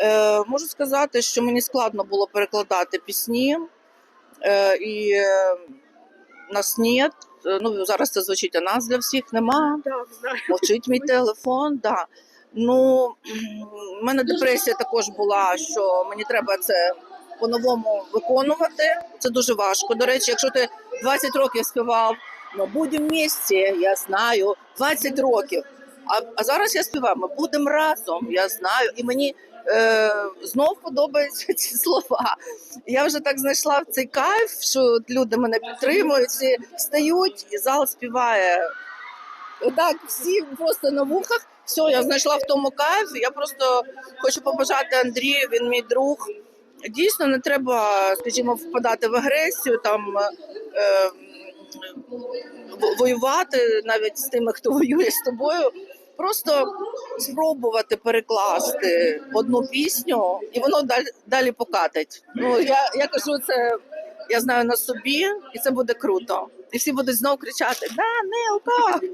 Е, можу сказати, що мені складно було перекладати пісні, е, і е, нас нет. Е, Ну, зараз це звучить, а нас для всіх нема. Знаю. Мовчить мій телефон. Да. Ну, в мене депресія також була, що мені треба це по-новому виконувати. Це дуже важко. До речі, якщо ти 20 років співав, ну будемо в місті, я знаю, 20 років. А, а зараз я співаю, ми будемо разом, я знаю. І мені е, знов подобаються ці слова. Я вже так знайшла в цей кайф, що люди мене підтримують, всі встають, і зал співає. Отак, всі просто на вухах. Все, я знайшла в тому кайф. Я просто хочу побажати Андрію, він мій друг. Дійсно, не треба, скажімо, впадати в агресію, там е, воювати навіть з тими, хто воює з тобою. Просто спробувати перекласти одну пісню, і воно далі, далі покатить. Ну я, я кажу, це я знаю на собі, і це буде круто. І всі будуть знову кричати: Да, Нилка!